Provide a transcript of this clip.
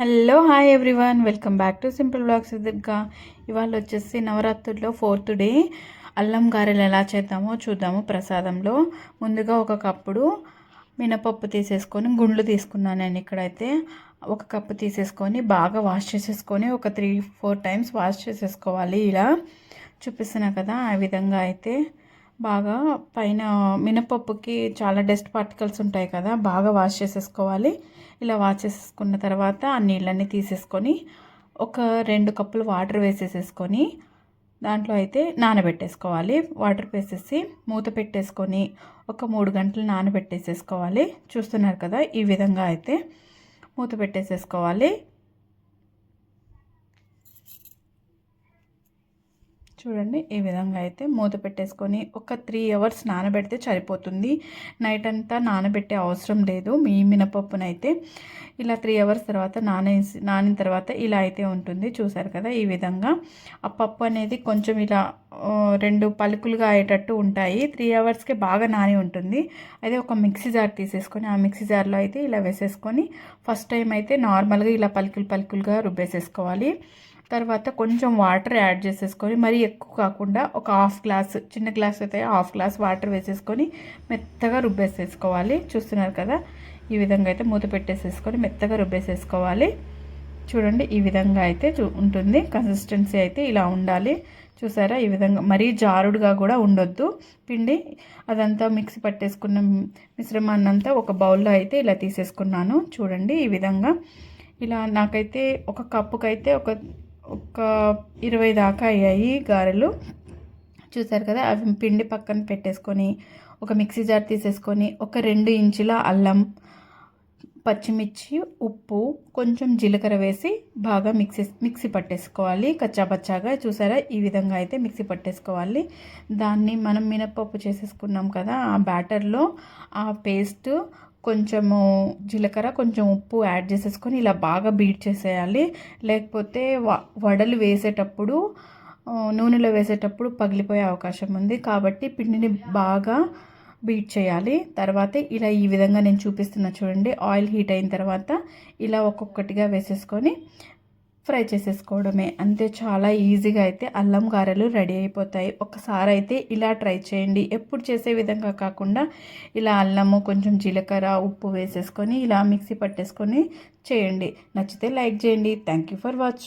Hello hi everyone welcome back to simple vlogs Durga ఇవాళ వచ్చేసి నవరాత్రుల్లో ఫోర్త్ డే అల్లం గారెలు ఎలా చేద్దామో చూద్దాము ప్రసాదంలో. ముందుగా ఒక కప్పుడు మినపప్పు తీసేసుకొని గుండ్లు తీసుకున్నాను నేను ఇక్కడైతే. ఒక కప్పు తీసేసుకొని బాగా వాష్ చేసేసుకొని ఒక త్రీ ఫోర్ టైమ్స్ వాష్ చేసేసుకోవాలి ఇలా. చూపిస్తున్నా కదా ఆ విధంగా అయితే. బాగా పైన మినపప్పుకి చాలా డస్ట్ పార్టికల్స్ ఉంటాయి కదా బాగా వాష్ చేసేసుకోవాలి. ఇలా వాష్ చేసేసుకున్న తర్వాత ఆ నీళ్ళన్నీ తీసేసుకొని ఒక రెండు కప్పులు వాటర్ వేసేసేసుకొని దాంట్లో అయితే నానబెట్టేసుకోవాలి. వాటర్ వేసేసి మూత పెట్టేసుకొని ఒక మూడు గంటలు నానబెట్టేసేసుకోవాలి. చూస్తున్నారు కదా ఈ విధంగా అయితే మూత పెట్టేసేసుకోవాలి. చూడండి ఈ విధంగా అయితే మూత పెట్టేసుకొని ఒక త్రీ అవర్స్ నానబెడితే సరిపోతుంది. నైట్ అంతా నానబెట్టే అవసరం లేదు. మీ మినపప్పునైతే ఇలా త్రీ అవర్స్ తర్వాత నానేసి నానిన తర్వాత ఇలా అయితే ఉంటుంది. చూసారు కదా ఈ విధంగా. ఆ పప్పు అనేది కొంచెం ఇలా రెండు పలుకులుగా అయ్యేటట్టు ఉంటాయి. త్రీ అవర్స్కి బాగా నాని ఉంటుంది. అయితే ఒక మిక్సీ జార్ తీసేసుకొని ఆ మిక్సీ జార్లో అయితే ఇలా వేసేసుకొని ఫస్ట్ టైం అయితే నార్మల్గా ఇలా పలుకులు పలుకులుగా రుబ్బేసేసుకోవాలి. తర్వాత కొంచెం వాటర్ యాడ్ చేసేసుకొని మరీ ఎక్కువ కాకుండా ఒక హాఫ్ గ్లాస్ చిన్న గ్లాస్ అయితే హాఫ్ గ్లాస్ వాటర్ వేసేసుకొని మెత్తగా రుబ్బేసేసుకోవాలి. చూస్తున్నారు కదా ఈ విధంగా అయితే మూత పెట్టేసేసుకొని మెత్తగా రుబ్బేసేసుకోవాలి. చూడండి ఈ విధంగా అయితే ఉంటుంది. కన్సిస్టెన్సీ అయితే ఇలా ఉండాలి. చూసారా ఈ విధంగా మరీ జారుడుగా కూడా ఉండొద్దు. పిండి అదంతా మిక్సీ పట్టేసుకున్న మిశ్రమాన్ని అంతా ఒక బౌల్లో అయితే ఇలా తీసేసుకున్నాను. చూడండి ఈ విధంగా. ఇలా నాకైతే ఒక కప్పుకైతే ఒక ఒక ఇరవై దాకా అయ్యాయి గారెలు. చూసారు కదా అవి పిండి పక్కన పెట్టేసుకొని ఒక మిక్సీ జార్ తీసేసుకొని ఒక రెండు ఇంచుల అల్లం పచ్చిమిర్చి ఉప్పు కొంచెం జీలకర్ర వేసి బాగా మిక్సీ మిక్సీ పట్టేసుకోవాలి. కచ్చాపచ్చాగా చూసారా ఈ విధంగా అయితే మిక్సీ పట్టేసుకోవాలి. దాన్ని మనం మినప్పప్పు చేసేసుకున్నాం కదా ఆ బ్యాటర్లో ఆ పేస్ట్ కొంచెము జీలకర్ర కొంచెం ఉప్పు యాడ్ చేసేసుకొని ఇలా బాగా బీట్ చేసేయాలి. లేకపోతే వడలు వేసేటప్పుడు నూనెలో వేసేటప్పుడు పగిలిపోయే అవకాశం ఉంది. కాబట్టి పిండిని బాగా బీట్ చేయాలి. తర్వాత ఇలా ఈ విధంగా నేను చూపిస్తున్నా చూడండి. ఆయిల్ హీట్ అయిన తర్వాత ఇలా ఒక్కొక్కటిగా వేసేసుకొని ఫ్రై చేసేసుకోవడమే. అంతే చాలా ఈజీగా అయితే అల్లం గారెలు రెడీ అయిపోతాయి. ఒకసారి అయితే ఇలా ట్రై చేయండి. ఎప్పుడు చేసే విధంగా కాకుండా ఇలా అల్లము కొంచెం జీలకర్ర ఉప్పు వేసేసుకొని ఇలా మిక్సీ పట్టేసుకొని చేయండి. నచ్చితే లైక్ చేయండి. Thank you for watching.